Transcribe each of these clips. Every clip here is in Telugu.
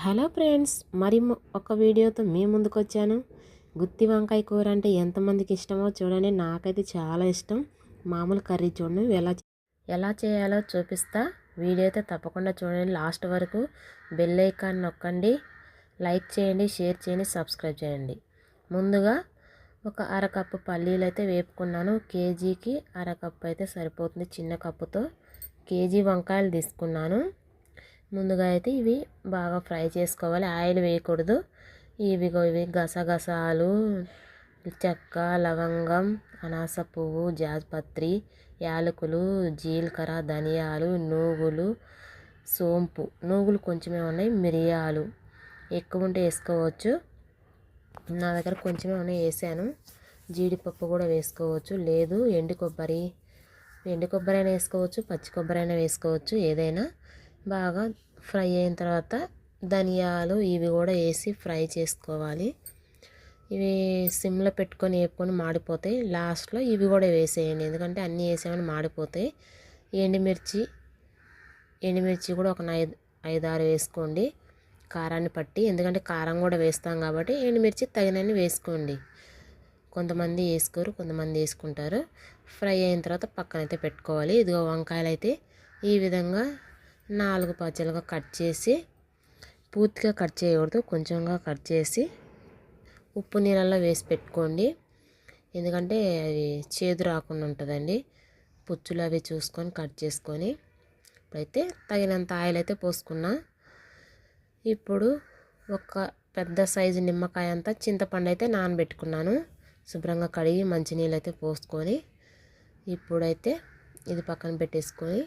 హలో ఫ్రెండ్స్ మరి ఒక వీడియోతో మీ ముందుకు వచ్చాను గుత్తి వంకాయ కూర అంటే ఎంతమందికి ఇష్టమో చూడండి. నాకైతే చాలా ఇష్టం. మామూలు కర్రీ చూడండి. ఎలా ఎలా చేయాలో చూపిస్తా. వీడియో అయితే తప్పకుండా చూడండి. లాస్ట్ వరకు బెల్ ఐకాన్ నొక్కండి. లైక్ చేయండి షేర్ చేయండి సబ్స్క్రైబ్ చేయండి. ముందుగా ఒక అరకప్పు పల్లీలు అయితే వేపుకున్నాను. కేజీకి అరకప్పు అయితే సరిపోతుంది. చిన్న కప్పుతో కేజీ వంకాయలు తీసుకున్నాను. ముందుగా అయితే ఇవి బాగా ఫ్రై చేసుకోవాలి. ఆయిల్ వేయకూడదు. ఇవి ఇవి గసగసాలు చెక్క లవంగం అనాస పువ్వు జాజపత్రి యాలకులు జీలకర్ర ధనియాలు నూగులు సోంపు. నూగులు కొంచెమే ఉన్నాయి. మిరియాలు ఎక్కువ ఉంటే వేసుకోవచ్చు. నా దగ్గర కొంచెమే ఉన్నాయి. వేసాను. జీడిపప్పు కూడా వేసుకోవచ్చు. లేదు ఎండు కొబ్బరి. ఎండు కొబ్బరి అయినా వేసుకోవచ్చు పచ్చి కొబ్బరి అయినా వేసుకోవచ్చు. ఏదైనా బాగా ఫ్రై అయిన తర్వాత ధనియాలు ఇవి కూడా వేసి ఫ్రై చేసుకోవాలి. ఇవి సిమ్లో పెట్టుకొని వేపుకొని మాడిపోతాయి. లాస్ట్లో ఇవి కూడా వేసేయండి. ఎందుకంటే అన్నీ వేసామని మాడిపోతాయి. ఎండుమిర్చి ఎండుమిర్చి కూడా ఒక ఐదు ఐదు ఆరు వేసుకోండి. కారాన్ని పట్టి ఎందుకంటే కారం కూడా వేస్తాం కాబట్టి ఎండుమిర్చి తగినన్ని వేసుకోండి. కొంతమంది వేసుకోరు కొంతమంది వేసుకుంటారు. ఫ్రై అయిన తర్వాత పక్కనైతే పెట్టుకోవాలి. ఇదిగో వంకాయలు అయితే ఈ విధంగా నాలుగు పచ్చలుగా కట్ చేసి పూర్తిగా కట్ చేయకూడదు కొంచెంగా కట్ చేసి ఉప్పు నీళ్ళల్లో వేసి పెట్టుకోండి. ఎందుకంటే అవి చేదు రాకుండా ఉంటుందండి. పుచ్చులు అవి చూసుకొని కట్ చేసుకొని ఇప్పుడైతే తగినంత ఆయిల్ అయితే పోసుకున్నా. ఇప్పుడు ఒక పెద్ద సైజు నిమ్మకాయ అంతా చింతపండు అయితే నానబెట్టుకున్నాను. శుభ్రంగా కడిగి మంచినీళ్ళు అయితే పోసుకొని ఇప్పుడైతే ఇది పక్కన పెట్టేసుకొని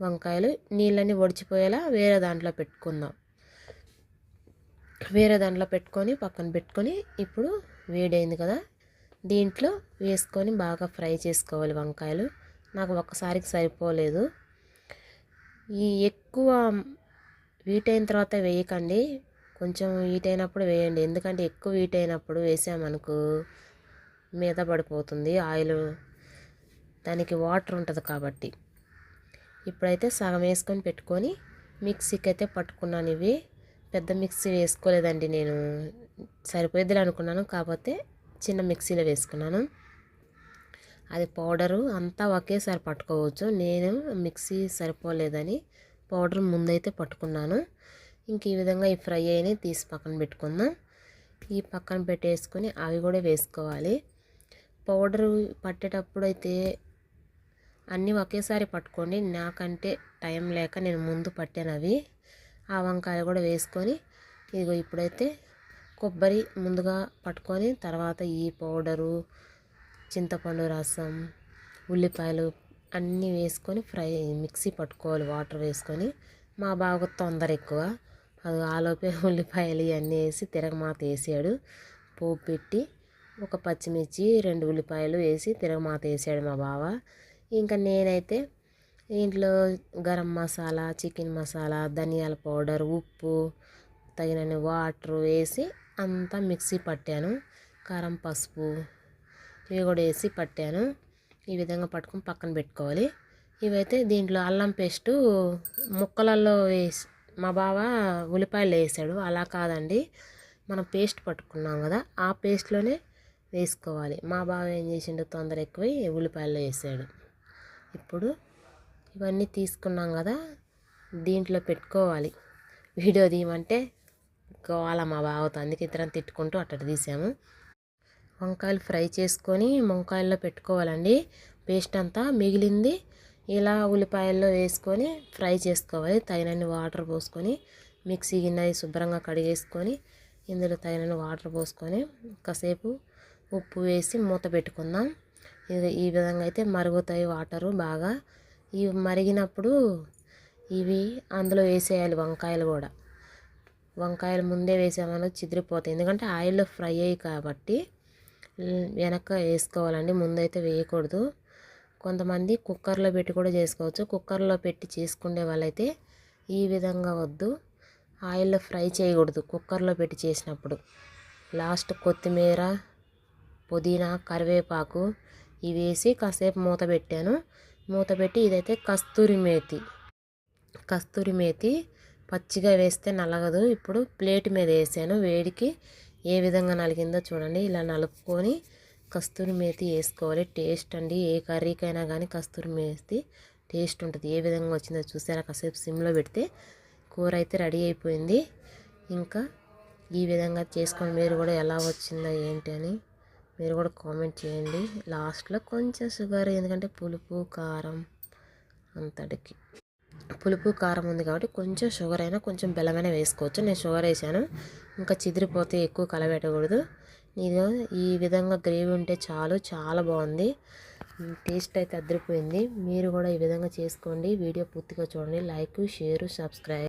వంకాయలు నీళ్ళని ఒడిచిపోయేలా వేరే దాంట్లో పెట్టుకుందాం. వేరే దాంట్లో పెట్టుకొని పక్కన పెట్టుకొని ఇప్పుడు వేడైంది కదా దీంట్లో వేసుకొని బాగా ఫ్రై చేసుకోవాలి వంకాయలు. నాకు ఒక్కసారికి సరిపోలేదు. ఈ ఎక్కువ వీట్ అయిన తర్వాత వేయకండి. కొంచెం వీట్ అయినప్పుడు వేయండి. ఎందుకంటే ఎక్కువ వీట్ అయినప్పుడు వేసామనుకో మీద పడిపోతుంది. ఆయిల్ దానికి వాటర్ ఉంటుంది కాబట్టి. ఇప్పుడైతే సగం వేసుకొని పెట్టుకొని మిక్సీకి అయితే పట్టుకున్నాను ఇవి. పెద్ద మిక్సీ వేసుకోలేదండి నేను. సరిపోయిద్దిలే అనుకున్నాను కాకపోతే చిన్న మిక్సీలో వేసుకున్నాను. అది పౌడరు అంతా ఒకేసారి పట్టుకోవచ్చు. నేను మిక్సీ సరిపోలేదని పౌడర్ ముందైతే పట్టుకున్నాను. ఇంక ఈ విధంగా ఈ ఫ్రై అయిన తీసి పక్కన పెట్టుకుందాం. ఈ పక్కన పెట్టేసుకొని అవి కూడా వేసుకోవాలి. పౌడరు పట్టేటప్పుడు అయితే అన్నీ ఒకేసారి పట్టుకోండి నాకంటే టైం లేక నేను ముందు పట్టాను అవి. ఆ వంకాయ కూడా వేసుకొని ఇదిగో ఇప్పుడైతే కొబ్బరి ముందుగా పట్టుకొని తర్వాత ఈ పౌడరు చింతపండు రసం ఉల్లిపాయలు అన్నీ వేసుకొని ఫ్రై మిక్సీ పట్టుకోవాలి వాటర్ వేసుకొని. మా బాగా తొందర ఎక్కువ. అది ఆలోపే ఉల్లిపాయలు ఇవన్నీ వేసి తిరగమాత వేసాడు. పోపు పెట్టి ఒక పచ్చిమిర్చి రెండు ఉల్లిపాయలు వేసి తిరగమాత వేసాడు మా బావ. ఇంకా నేనైతే ఇంట్లో గరం మసాలా చికెన్ మసాలా ధనియాల పౌడర్ ఉప్పు తగినన్ని వాటర్ వేసి అంతా మిక్సీ పట్టాను. కారం పసుపు ఇవి కూడా వేసి పట్టాను. ఈ విధంగా పట్టుకొని పక్కన పెట్టుకోవాలి. ఇవైతే దీంట్లో అల్లం పేస్టు ముక్కలలో వేసి మా బావ ఉల్లిపాయలు వేసాడు. అలా కాదండి. మనం పేస్ట్ పట్టుకున్నాం కదా ఆ పేస్ట్లోనే వేసుకోవాలి. మా బావ ఏం చేసిండు తొందర ఎక్కువ ఉల్లిపాయలు వేసాడు. ఇప్పుడు ఇవన్నీ తీసుకున్నాం కదా దీంట్లో పెట్టుకోవాలి. వీడియో తీయమంటే గోవాల మా బావతో అందుకే ఇద్దరం తిట్టుకుంటూ అట్ట తీసాము. వంకాయలు ఫ్రై చేసుకొని వంకాయల్లో పెట్టుకోవాలండి. పేస్ట్ అంతా మిగిలింది. ఇలా ఉల్లిపాయల్లో వేసుకొని ఫ్రై చేసుకోవాలి. తగినన్ని వాటర్ పోసుకొని మిక్సీ గిన్నె శుభ్రంగా కడిగేసుకొని ఇందులో తగినన్ని వాటర్ పోసుకొని కాసేపు ఉప్పు వేసి మూత పెట్టుకుందాం. ఈ విధంగా అయితే మరుగుతాయి వాటరు బాగా. ఇవి మరిగినప్పుడు ఇవి అందులో వేసేయాలి వంకాయలు కూడా. వంకాయలు ముందే వేసామని చిదిరిపోతాయి. ఎందుకంటే ఆయిల్లో ఫ్రై అయ్యి కాబట్టి వెనక వేసుకోవాలండి ముందైతే వేయకూడదు. కొంతమంది కుక్కర్లో పెట్టి కూడా చేసుకోవచ్చు. కుక్కర్లో పెట్టి చేసుకునే వాళ్ళైతే ఈ విధంగా వద్దు. ఆయిల్లో ఫ్రై చేయకూడదు కుక్కర్లో పెట్టి చేసినప్పుడు. లాస్ట్ కొత్తిమీర పుదీనా కరివేపాకు ఇవి వేసి కాసేపు మూత పెట్టాను. మూత పెట్టి ఇదైతే కస్తూరి మేతి. కస్తూరి మేతి పచ్చిగా వేస్తే నలగదు. ఇప్పుడు ప్లేట్ మీద వేసాను. వేడికి ఏ విధంగా నలిగిందో చూడండి. ఇలా నలుపుకొని కస్తూరి మేతి వేసుకోవాలి. టేస్ట్ అండి. ఏ కర్రీకైనా కానీ కస్తూరి మేతి టేస్ట్ ఉంటుంది. ఏ విధంగా వచ్చిందో చూసారా? కాసేపు సిమ్లో పెడితే కూర అయితే రెడీ అయిపోయింది. ఇంకా ఈ విధంగా చేసుకొని మీరు కూడా ఎలా వచ్చిందో ఏంటి అని మీరు కూడా కామెంట్ చేయండి. లాస్ట్లో కొంచెం షుగర్ ఎందుకంటే పులుపు కారం అంతటికి. పులుపు కారం ఉంది కాబట్టి కొంచెం షుగర్ అయినా కొంచెం బెల్లమైనా వేసుకోవచ్చు. నేను షుగర్ వేసాను. ఇంకా చిదిరిపోతే ఎక్కువ కలబెట్టకూడదు ఇది ఈ విధంగా గ్రేవీ ఉంటే చాలు. చాలా బాగుంది. టేస్ట్ అయితే అదిరిపోయింది. మీరు కూడా ఈ విధంగా చేసుకోండి. వీడియో పూర్తిగా చూడండి. Like share subscribe.